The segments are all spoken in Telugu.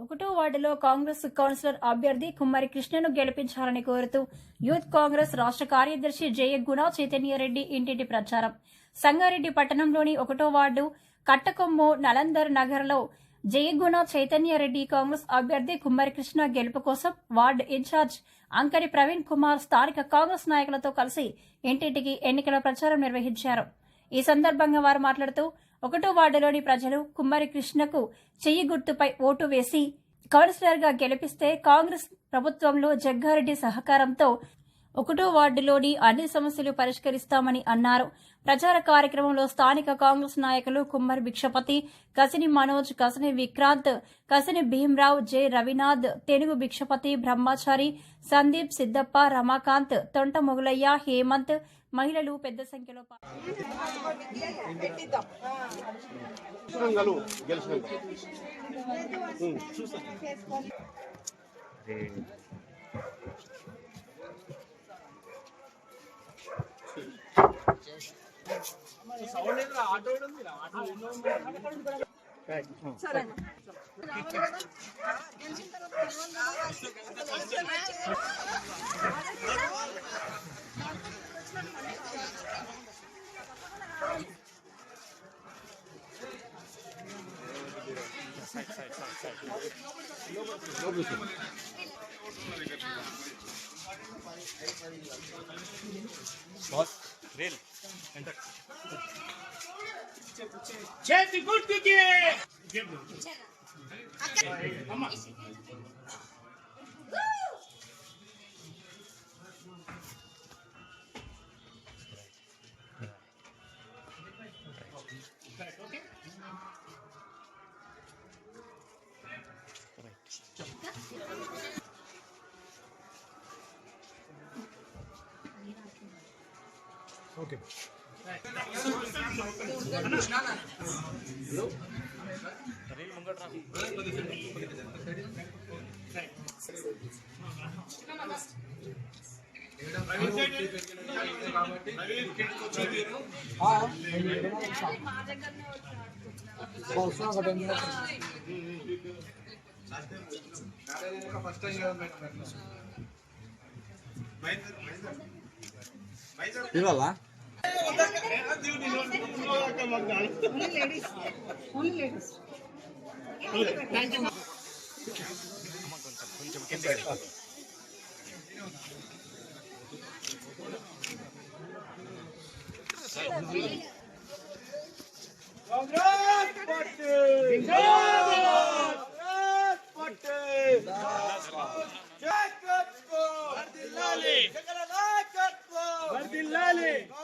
ఒకటో వార్డులో కాంగ్రెస్ కౌన్సిలర్ అభ్యర్థి కుమ్మరి కృష్ణను గెలిపించాలని కోరుతూ యూత్ కాంగ్రెస్ రాష్ట్ర కార్యదర్శి జయగుణ చైతన్యరెడ్డి ఇంటింటి ప్రచారం. సంగారెడ్డి పట్టణంలోని ఒకటో వార్డు కట్టకొమ్ము నలందర్ నగర్లో జయగుణ చైతన్యరెడ్డి కాంగ్రెస్ అభ్యర్థి కుమ్మరి కృష్ణ గెలుపు కోసం ward in charge Ankari Praveen Kumar స్థానిక కాంగ్రెస్ నాయకులతో కలిసి ఇంటింటికి ఎన్నికల ప్రచారం నిర్వహించారు. ఈ సందర్భంగా వారు మాట్లాడుతూ ఒకటో వార్డులోని ప్రజలు కుమ్మరి కృష్ణకు చెయ్యి గుర్తుపై ఓటు వేసి కౌన్సిలర్గా గెలిపిస్తే కాంగ్రెస్ ప్రభుత్వంలో జగ్గారెడ్డి సహకారంతో ఒకటో వార్డులోని అన్ని సమస్యలు పరిష్కరిస్తామని అన్నారు. ప్రచార కార్యక్రమంలో స్థానిక కాంగ్రెస్ నాయకులు కుమ్మరి భిక్షపతి కసిని మనోజ్ కసిని విక్రాంత్ కసిని భీమ్రావ్ జె రవినాథ్ తెనుగు భిక్షపతి బ్రహ్మచారి సందీప్ సిద్దప్ప రమాకాంత్ తొంట మొగులయ్య హేమంత్ మహిళలు పెద్ద సంఖ్యలో పాల్గొన్నారు. बहुत रेल చేతి గుర్తుకి అమ్మ ఇవ్వాలా కాంగ్రెస్ పార్టీ జిందాబాద్ కాంగ్రెస్ పార్టీ నాయకత్వం వర్ధిల్లాలి జగన్ నాయకత్వం వర్ధిల్లాలి కాంగ్రెస్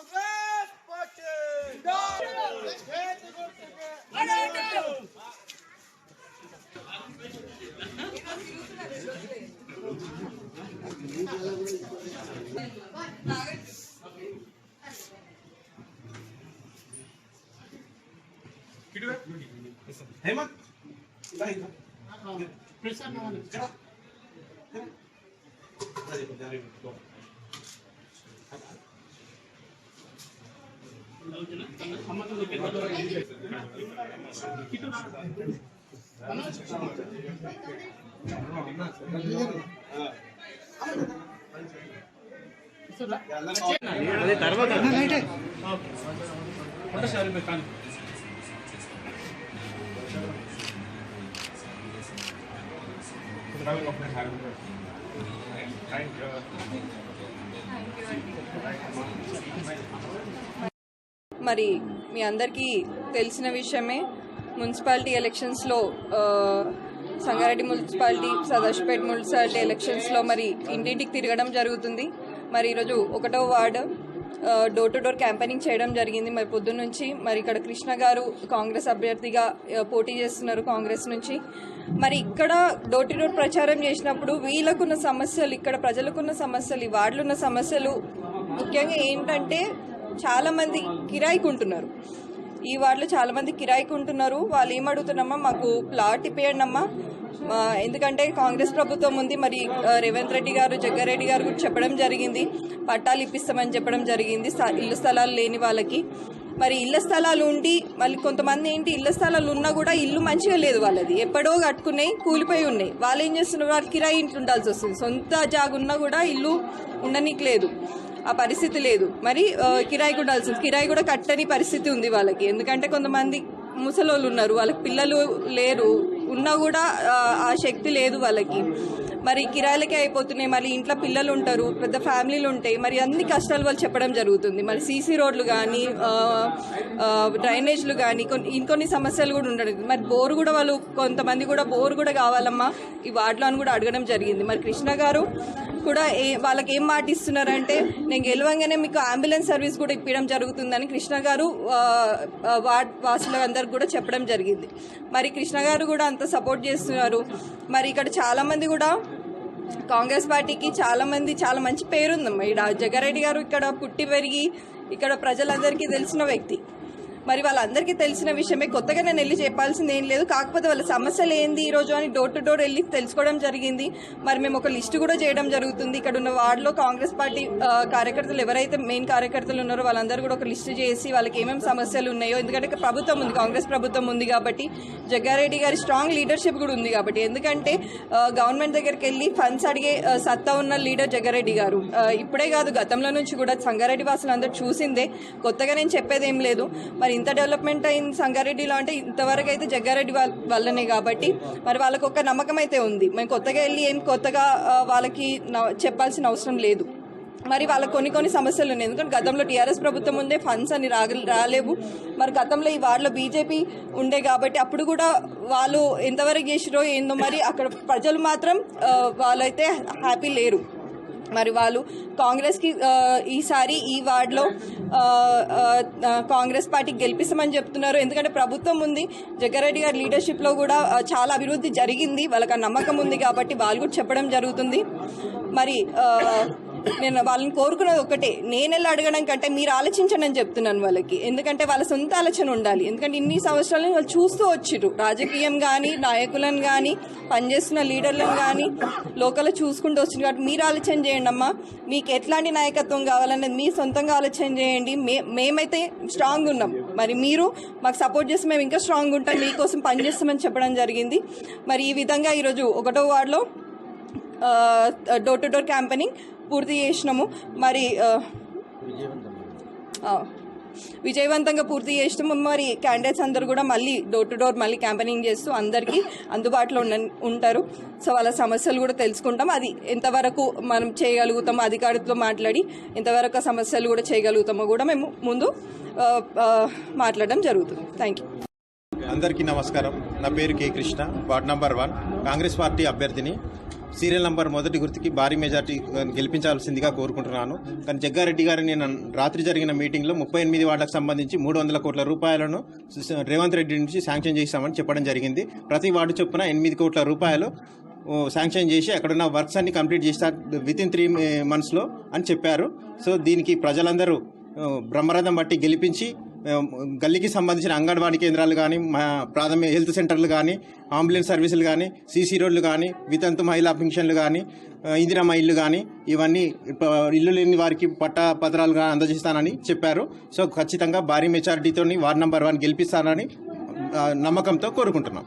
किडवे हेमंत इधर इधर మరి మీ అందరికీ తెలిసిన విషయమే మున్సిపాలిటీ ఎలక్షన్స్లో సంగారెడ్డి మున్సిపాలిటీ సదాశివపేట మున్సిపాలిటీ ఎలక్షన్స్లో మరి ఇంటింటికి తిరగడం జరుగుతుంది. మరి ఈరోజు ఒకటో ward door to door campaigning చేయడం జరిగింది. మరి పొద్దున్న నుంచి మరి ఇక్కడ కృష్ణ గారు కాంగ్రెస్ అభ్యర్థిగా పోటీ చేస్తున్నారు కాంగ్రెస్ నుంచి. మరి ఇక్కడ డోర్ టు డోర్ ప్రచారం చేసినప్పుడు వీళ్ళకున్న సమస్యలు ఇక్కడ ప్రజలకున్న సమస్యలు ఈ వార్డులున్న సమస్యలు ముఖ్యంగా ఏంటంటే చాలామంది కిరాయికి ఉంటున్నారు ఈ వార్డులో చాలా మంది కిరాయికి ఉంటున్నారు. వాళ్ళు ఏం మాకు ప్లాట్ ఇప్పేయండి అమ్మా ఎందుకంటే కాంగ్రెస్ ప్రభుత్వం ఉంది. మరి రేవంత్ రెడ్డి గారు జగ్గారెడ్డి గారు కూడా చెప్పడం జరిగింది. పట్టాలు ఇప్పిస్తామని చెప్పడం జరిగింది. స్థ- ఇల్లు స్థలాలు లేని వాళ్ళకి. మరి ఇళ్ళ స్థలాలు ఉండి మళ్ళీ కొంతమంది ఏంటి ఇళ్ళ స్థలాలు ఉన్నా కూడా ఇల్లు మంచిగా లేదు వాళ్ళది. ఎప్పుడో కట్టుకున్నాయి కూలిపోయి ఉన్నాయి. వాళ్ళు ఏం చేస్తున్నారు? వాళ్ళు కిరాయి ఇంట్లో ఉండాల్సి వస్తుంది. సొంత జాగున్నా కూడా ఇల్లు ఉండనీకి లేదు. ఆ పరిస్థితి లేదు. మరి కిరాయి కూడా ఉండాల్సింది కిరాయి కూడా కట్టని పరిస్థితి ఉంది వాళ్ళకి. ఎందుకంటే కొంతమంది ముసలోళ్ళు ఉన్నారు. వాళ్ళకి పిల్లలు లేరు. ఉన్నా కూడా ఆ, శక్తి లేదు వాళ్ళకి. మరి కిరాయిలకే అయిపోతున్నాయి మరి ఇంట్లో పిల్లలు ఉంటారు పెద్ద ఫ్యామిలీలు ఉంటాయి మరి అన్ని కష్టాలు వాళ్ళు చెప్పడం జరుగుతుంది. మరి సీసీ రోడ్లు కానీ డ్రైనేజ్లు కానీ కొన్ని ఇంకొన్ని సమస్యలు కూడా ఉండడం మరి బోరు కూడా వాళ్ళు కొంతమంది కూడా బోరు కూడా కావాలమ్మా ఈ వార్డులో అని కూడా అడగడం జరిగింది. మరి కృష్ణ గారు కూడా ఏ వాళ్ళకి ఏం మాట ఇస్తున్నారంటే నేను గెలవంగానే మీకు అంబులెన్స్ సర్వీస్ కూడా ఇప్పించడం జరుగుతుందని కృష్ణ గారు వార్డ్ వాసులందరికీ కూడా చెప్పడం జరిగింది. మరి కృష్ణ గారు కూడా అంత సపోర్ట్ చేస్తున్నారు. మరి ఇక్కడ చాలా మంది కూడా కాంగ్రెస్ పార్టీకి చాలా మంది చాలా మంచి పేరుందమ్మా. ఇక్కడ జగ్గారెడ్డి గారు ఇక్కడ పుట్టి పెరిగి ఇక్కడ ప్రజలందరికీ తెలిసిన వ్యక్తి. మరి వాళ్ళందరికీ తెలిసిన విషయమే. కొత్తగా నేను వెళ్ళి చెప్పాల్సింది ఏం లేదు. కాకపోతే వాళ్ళ సమస్యలు ఏంది ఈ రోజు అని డోర్ టు డోర్ వెళ్ళి తెలుసుకోవడం జరిగింది. మరి మేము ఒక లిస్ట్ కూడా చేయడం జరుగుతుంది. ఇక్కడ ఉన్న వార్డులో కాంగ్రెస్ పార్టీ కార్యకర్తలు ఎవరైతే మెయిన్ కార్యకర్తలు ఉన్నారో వాళ్ళందరూ కూడా ఒక లిస్ట్ చేసి వాళ్ళకి ఏమేమి సమస్యలు ఉన్నాయో ఎందుకంటే ప్రభుత్వం ఉంది కాంగ్రెస్ ప్రభుత్వం ఉంది కాబట్టి జగ్గారెడ్డి గారి స్ట్రాంగ్ లీడర్షిప్ కూడా ఉంది కాబట్టి. ఎందుకంటే గవర్నమెంట్ దగ్గరికి వెళ్ళి ఫండ్స్ అడిగే సత్తా ఉన్న లీడర్ జగ్గారెడ్డి గారు. ఇప్పుడే కాదు గతంలో నుంచి కూడా సంగారెడ్డి వాసులు అందరూ చూసిందే. కొత్తగా నేను చెప్పేది ఏం లేదు. మరి ఇంత డెవలప్మెంట్ అయింది సంగారెడ్డిలో అంటే ఇంతవరకు అయితే జగ్గారెడ్డి వాళ్ళ వల్లనే కాబట్టి మరి వాళ్ళకు ఒక నమ్మకం అయితే ఉంది. మేము కొత్తగా వెళ్ళి ఏం కొత్తగా వాళ్ళకి న- చెప్పాల్సిన అవసరం లేదు. మరి వాళ్ళకి కొన్ని కొన్ని సమస్యలు ఉన్నాయి. ఎందుకంటే గతంలో టీఆర్ఎస్ ప్రభుత్వం ఉండే ఫండ్స్ అని రాగ రాలేవు. మరి గతంలో ఈ వార్డులో బీజేపీ ఉండే కాబట్టి అప్పుడు కూడా వాళ్ళు ఎంతవరకు చేసిరో ఏందో మరి అక్కడ ప్రజలు మాత్రం వాళ్ళైతే హ్యాపీ లేరు. మరి వాళ్ళు కాంగ్రెస్కి ఈసారి ఈ వార్డులో కాంగ్రెస్ పార్టీకి గెలిపిస్తామని చెప్తున్నారు. ఎందుకంటే ప్రభుత్వం ఉంది. జగ్గారెడ్డి గారి లీడర్షిప్లో కూడా చాలా అభివృద్ధి జరిగింది. వాళ్ళకి ఆ నమ్మకం ఉంది కాబట్టి వాళ్ళు కూడా చెప్పడం జరుగుతుంది. మరి నేను వాళ్ళని కోరుకున్నది ఒకటే. నేను ఎలా అడగడం కంటే మీరు ఆలోచించండి అని చెప్తున్నాను వాళ్ళకి. ఎందుకంటే వాళ్ళ సొంత ఆలోచన ఉండాలి. ఎందుకంటే ఇన్ని సంవత్సరాలు వాళ్ళు చూస్తూ వచ్చిరు రాజకీయం కానీ నాయకులను కానీ పనిచేస్తున్న లీడర్లను కానీ లోకల్ చూసుకుంటూ వచ్చింది కాబట్టి మీరు ఆలోచన చేయండి అమ్మా. మీకు ఎట్లాంటి నాయకత్వం కావాలనేది మీ సొంతంగా ఆలోచన చేయండి. మే మేమైతే స్ట్రాంగ్ ఉన్నాం. మరి మీరు మాకు సపోర్ట్ చేస్తే మేము ఇంకా స్ట్రాంగ్ ఉంటాం. మీకోసం పనిచేస్తామని చెప్పడం జరిగింది. మరి ఈ విధంగా ఈరోజు ఒకటో వార్డులో డోర్ టు డోర్ క్యాంపెనింగ్ పూర్తి చేసినాము. మరి విజయవంతంగా పూర్తి చేసినాము. మరి క్యాండిడేట్స్ అందరూ కూడా మళ్ళీ డోర్ టు డోర్ మళ్ళీ క్యాంపెనింగ్ చేస్తూ అందరికీ అందుబాటులో ఉన్న ఉంటారు. సో వాళ్ళ సమస్యలు కూడా తెలుసుకుంటాం. అది ఎంతవరకు మనం చేయగలుగుతామో అధికారితో మాట్లాడి ఎంతవరకు సమస్యలు కూడా చేయగలుగుతామో కూడా మేము ముందు మాట్లాడడం జరుగుతుంది. థ్యాంక్ యూ అందరికీ నమస్కారం. నా పేరు K Krishna. Ward number one. Congress party అభ్యర్థిని. సీరియల్ నంబర్ మొదటి గుర్తుకి భారీ మెజార్టీ గెలిపించాల్సిందిగా కోరుకుంటున్నాను. కానీ జగ్గారెడ్డి గారు నేను రాత్రి జరిగిన మీటింగ్లో ముప్పై ఎనిమిది వార్డులకు సంబంధించి మూడు వందల కోట్ల రూపాయలను రేవంత్ రెడ్డి నుంచి శాంక్షన్ చేశామని చెప్పడం జరిగింది. ప్రతి వార్డు చొప్పున ఎనిమిది కోట్ల రూపాయలు శాంక్షన్ చేసి అక్కడున్న వర్క్స్ అన్ని కంప్లీట్ చేస్తారు విత్ ఇన్ త్రీ మంత్స్లో అని చెప్పారు. సో దీనికి ప్రజలందరూ బ్రహ్మరథం బట్టి గెలిపించి గల్లీకి సంబంధించిన అంగన్వాడీ కేంద్రాలు కానీ మా ప్రాథమిక హెల్త్ సెంటర్లు కానీ అంబులెన్స్ సర్వీసులు కానీ సీసీ రోడ్లు కానీ వితంతు మహిళా పింఛన్లు కానీ ఇందిరా ఇందిరమ్మ ఇల్లు కానీ ఇవన్నీ ఇల్లు లేని వారికి పట్టా పత్రాలు కానీ అందజేస్తానని చెప్పారు. సో ఖచ్చితంగా భారీ మెజారిటీతో వార్డ్ నెంబర్ వన్ గెలిపిస్తానని నమ్మకంతో కోరుకుంటున్నాం.